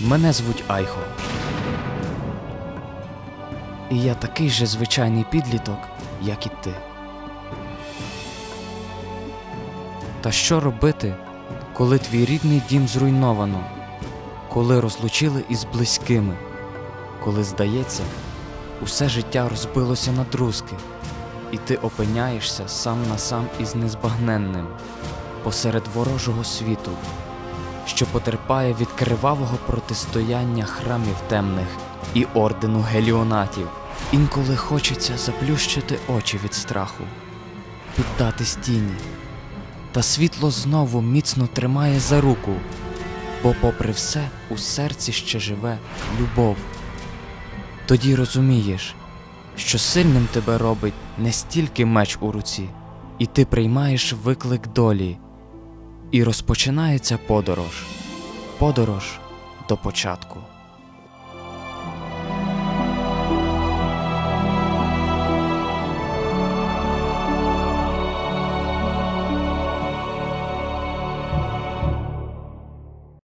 Мене звуть Айхо. І я такий же звичайний підліток, як і ти. Та що робити, коли твій рідний дім зруйновано, коли розлучили із близькими, коли, здається, усе життя розбилося на друзки, і ти опиняєшся сам на сам із незбагненним посеред ворожого світу, що потерпає від кривавого протистояння храмів темних і ордену геліонатів. Інколи хочеться заплющити очі від страху, піддатись тіні. Та світло знову міцно тримає за руку, бо, попри все, у серці ще живе любов. Тоді розумієш, що сильним тебе робить не стільки меч у руці, і ти приймаєш виклик долі, і розпочинається подорож, подорож до початку.